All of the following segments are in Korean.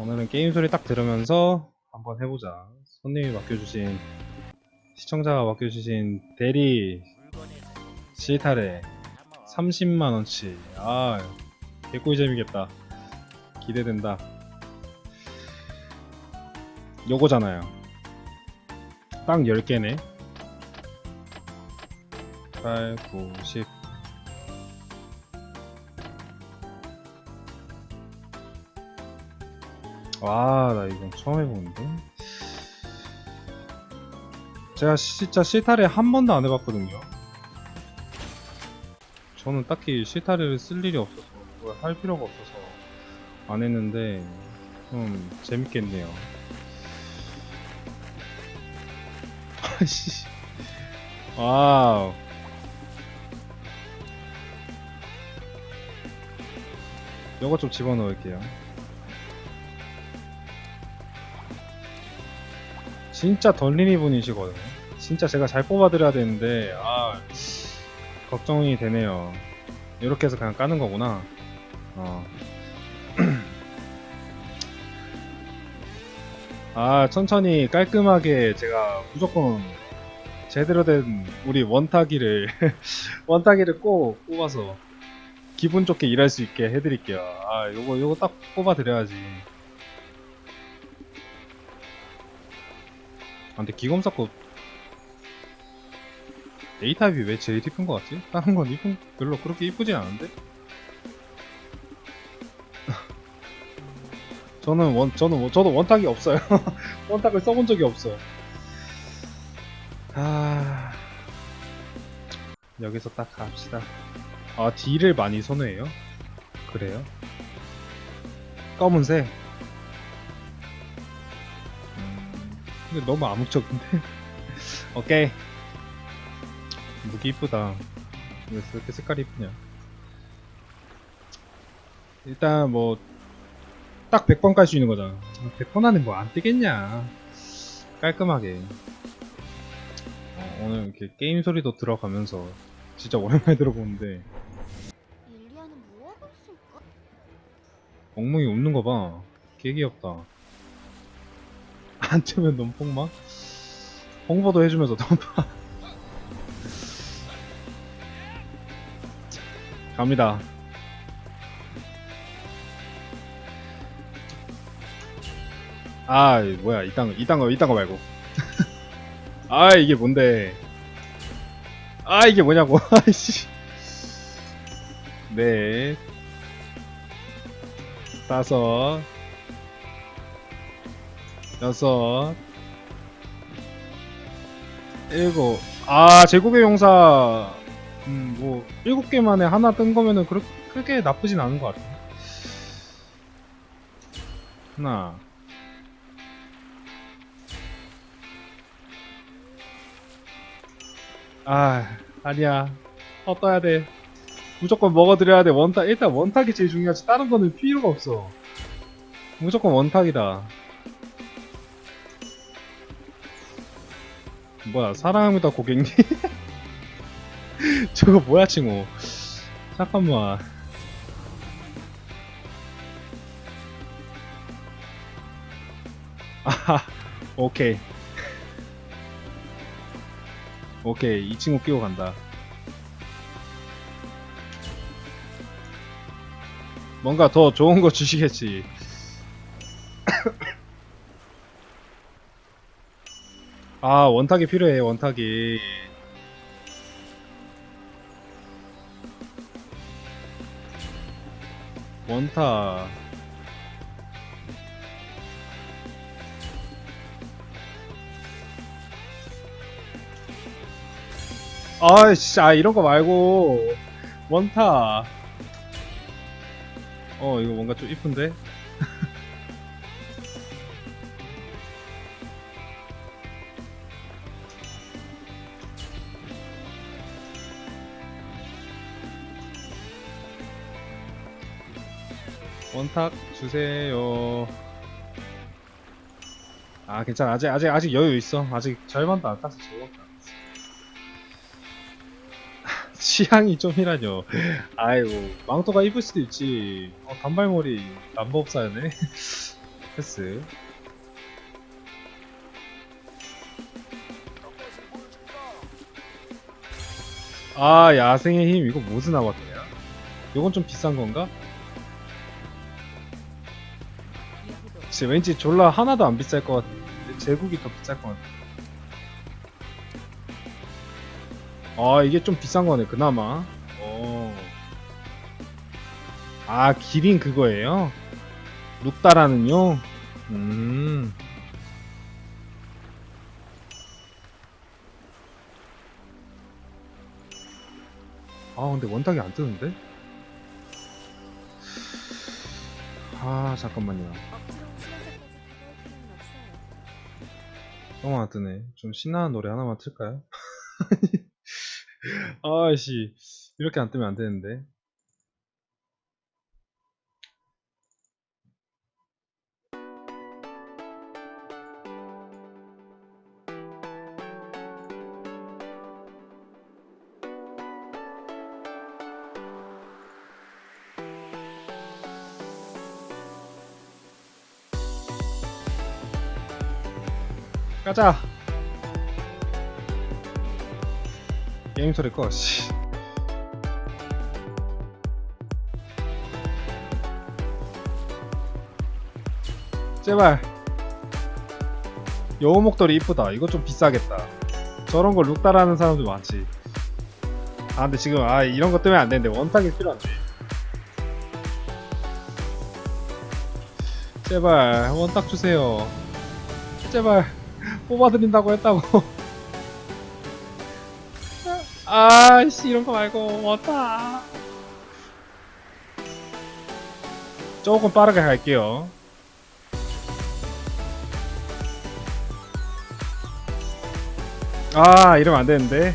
오늘은 게임 소리 딱 들으면서 한번 해보자. 손님이 맡겨주신, 시청자가 맡겨주신 대리 시타래 30만 원치. 아, 개꿀 재미겠다. 기대된다. 요거잖아요. 딱 10개네. 8, 9, 10. 와, 나 이건 처음 해보는데. 제가 진짜 실타래 한 번도 안 해봤거든요. 저는 딱히 실타래를 쓸 일이 없어서, 뭘 할 필요가 없어서 안 했는데, 좀 재밌겠네요. 아이씨. 와우. 요거 좀 집어넣을게요. 진짜 덜린이 분이시거든요. 진짜 제가 잘 뽑아드려야 되는데, 아, 걱정이 되네요. 이렇게 해서 그냥 까는 거구나. 어. 아, 천천히 깔끔하게 제가 무조건 제대로 된 우리 원타기를, 원타기를 꼭 뽑아서 기분 좋게 일할 수 있게 해드릴게요. 아, 요거, 요거 딱 뽑아드려야지. 근데 기검사거 A타입이 왜 제일 이쁜 것 같지? 다른 건 이쁜, 별로 그렇게 이쁘진 않은데? 저는 원, 저는, 원- 저도 원탁이 없어요. 원탁을 써본 적이 없어. 아. 여기서 딱 갑시다. 아, D를 많이 선호해요? 그래요? 검은색? 근데 너무 암묵적인데? 오케이. 무기 이쁘다. 왜 이렇게 색깔이 이쁘냐? 일단 뭐, 딱 100번 깔 수 있는 거잖아. 100번 하는 뭐안 뜨겠냐. 깔끔하게. 어, 오늘 이렇게 게임 소리도 들어가면서 진짜 오랜만에 들어보는데 일리아는 뭐하고 있을까? 엉덩이 웃는 거 봐. 개 귀엽다. 안 뜨면 넘폭마? 홍보도 해주면서 넘파. 갑니다. 아, 뭐야, 이딴 거, 이딴 거, 이딴 거 말고. 아, 이게 뭔데. 아, 이게 뭐냐고. 아이씨. 네. 다섯, 여섯, 일곱. 아, 제국의 용사, 음, 뭐, 일곱 개 만에 하나 뜬 거면은 그렇게 크게 나쁘진 않은 것 같아. 하나. 아, 아니야. 어, 떠야 돼. 무조건 먹어드려야 돼. 원탁, 일단 원탁이 제일 중요하지. 다른 거는 필요가 없어. 무조건 원탁이다. 뭐야, 사랑합니다, 고객님. 저거 뭐야, 칭호. 잠깐만. 아하, 오케이. 오케이, 이 친구 끼고 간다. 뭔가 더 좋은 거 주시겠지. 아, 원탁이 필요해, 원탁이. 원탁. 아, 진짜, 아, 이런 거 말고. 원탁. 어, 이거 뭔가 좀 이쁜데? 원탁 주세요. 아, 괜찮아. 아직, 아직, 아직 여유 있어. 아직 절반도 안 땄어. 절반도 안 땄어. 취향이 좀이라뇨. 아이고, 망토가 이쁠 수도 있지. 어, 단발머리, 남법사였네. 패스. 아, 야생의 힘. 이거 무슨 나왔더냐? 이건 좀 비싼 건가? 진짜 왠지 졸라 하나도 안 비쌀 것 같은데. 제국이 더 비쌀 것 같아. 아, 이게 좀 비싼 거네, 그나마. 어. 아, 기린 그거예요? 룩다라는요? 음. 아, 근데 원탁이 안 뜨는데? 아, 잠깐만요. 너무 안 뜨네. 좀 신나는 노래 하나만 틀까요? 아씨, 이렇게 안 뜨면 안 되는데. 가자! 게임 소리 꺼, 씨. 제발. 여우 목도리 이쁘다. 이거 좀 비싸겠다. 저런 거룩 따라하는 사람들 많지. 아, 근데 지금, 아, 이런 거 때문에 안 되는데, 원탁이 필요한데. 제발, 원탁 주세요. 제발, 뽑아드린다고 했다고. 아씨 이런 거 말고 원타 조금 빠르게 갈게요. 아 이러면 안 되는데.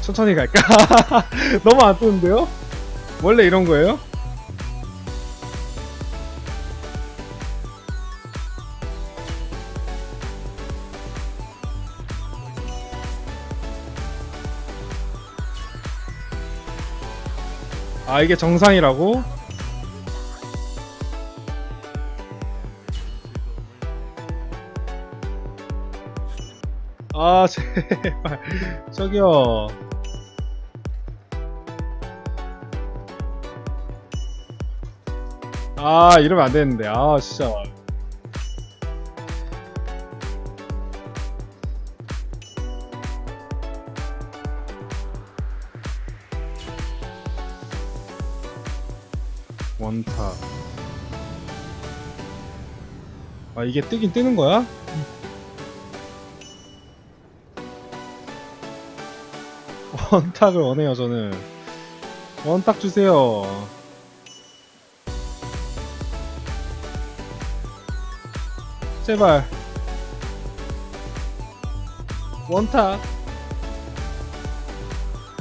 천천히 갈까? 너무 안 뜨는데요? 원래 이런 거예요 아 이게 정상이라고? 아 제발. 저기요. 아 이러면 안 되는데. 아 진짜 원타. 아 이게 뜨긴 뜨는 거야? 원탁을 원해요 저는. 원탁 주세요. 제발. 원탁.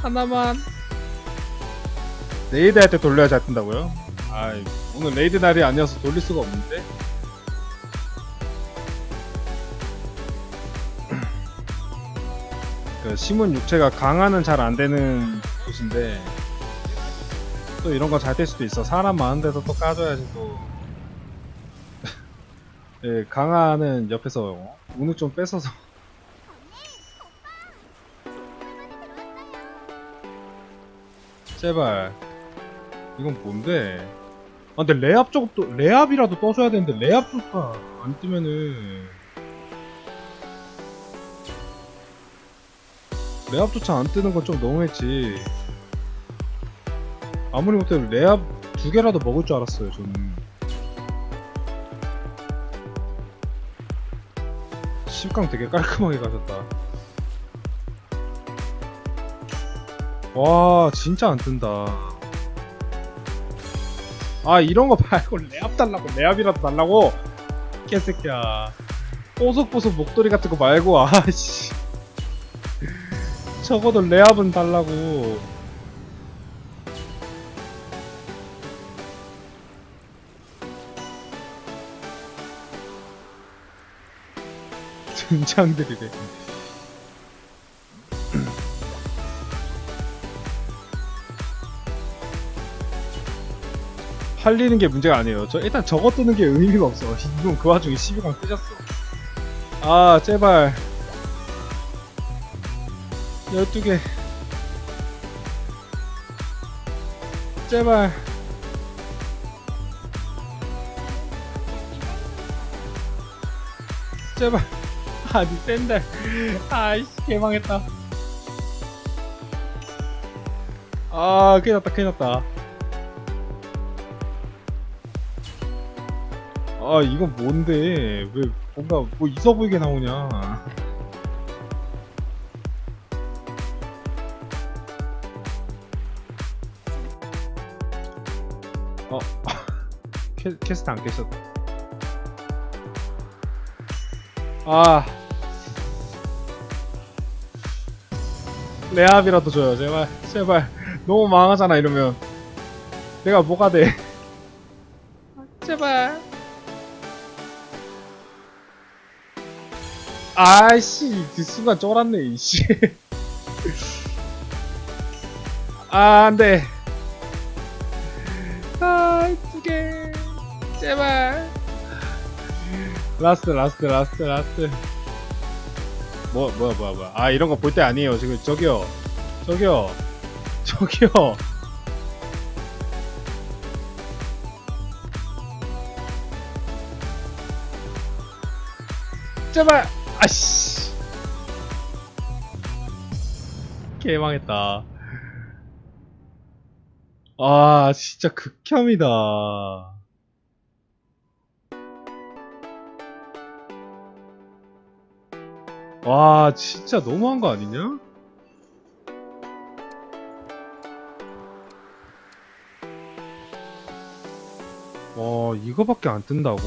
하나만. 레이드 할 때 돌려야 잘 뜬다고요? 아 오늘 레이드 날이 아니어서 돌릴 수가 없는데. 그 심은 육체가 강화는 잘 안 되는 곳인데 또 이런 거 잘 될 수도 있어. 사람 많은 데서 또 까줘야지 또. 예, 강화는 옆에서 운을 좀 뺏어서. 제발. 이건 뭔데 아 근데 레압 쪽도 레압이라도 떠줘야 되는데 레압조차 안 뜨면은. 레압조차 안 뜨는 건 좀 너무했지. 아무리 못해도 레압 두 개라도 먹을 줄 알았어요 저는. 10강 되게 깔끔하게 가셨다. 와 진짜 안 뜬다 아 이런 거 말고 레압 달라고 레압이라도 달라고? 개새끼야. 뽀석뽀석 목도리 같은 거 말고 아씨. 적어도 레압은 달라고. 등장들이래 팔리는 게 문제가 아니에요. 저 일단 저거 뜨는 게 의미가 없어. 이건 그 와중에 12강 뜨셨어. 아, 제발. 12개. 제발. 제발. 아니, 샌들. 아이씨, 개망했다. 아, 큰일 났다, 큰일 났다. 아, 이건 뭔데? 왜 뭔가 뭐 있어 보이게 나오냐? 어, 캐, 캐스트 안 깨셨다. 아, 레압이라도 줘요, 제발, 제발. 너무 망하잖아 이러면. 내가 뭐가 돼? 제발. 아이씨, 그 순간 쫄았네, 이씨. 아, 안 돼. 아, 두 개. 제발. 라스트, 라스트, 라스트, 라스트. 뭐, 뭐야, 뭐야, 뭐야. 아, 이런 거 볼 때 아니에요. 지금, 저기요. 저기요. 저기요. 제발. 아씨. 개망했다. 아, 진짜 극혐이다. 와, 진짜 너무한 거 아니냐? 와, 이거밖에 안 뜬다고?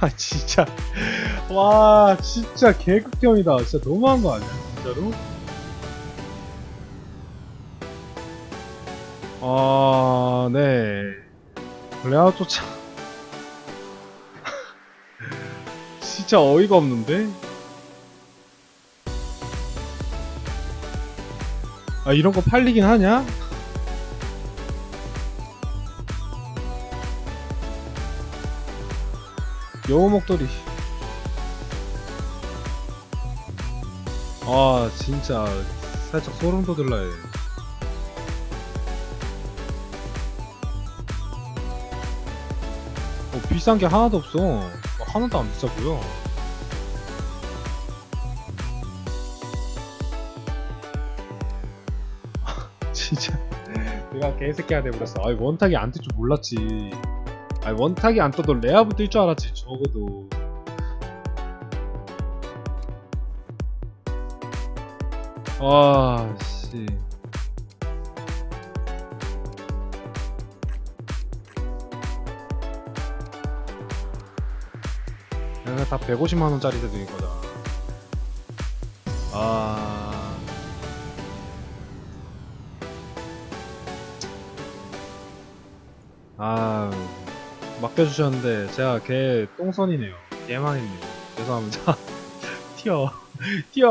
아 진짜. 와 진짜 개극혐이다. 진짜 너무한 거 아니야 진짜로? 아네. 레아조차 진짜 어이가 없는데? 아 이런 거 팔리긴 하냐? 여우 목도리. 아, 진짜 살짝 소름 돋을라 해. 어, 비싼 게 하나도 없어. 어, 하나도 안 비싸 보여. 진짜 내가 개새끼가 돼버렸어. 아이 원탁이 안 뜰 줄 몰랐지. 아니 원탁이 안 떠도 레아부 뜰줄 알았지 적어도. 아씨. 내가 다 150만원짜리 들인 거다. 아아 맡겨주셨는데 제가 걔 똥손이네요. 개망했네요 죄송합니다. 튀어. 튀어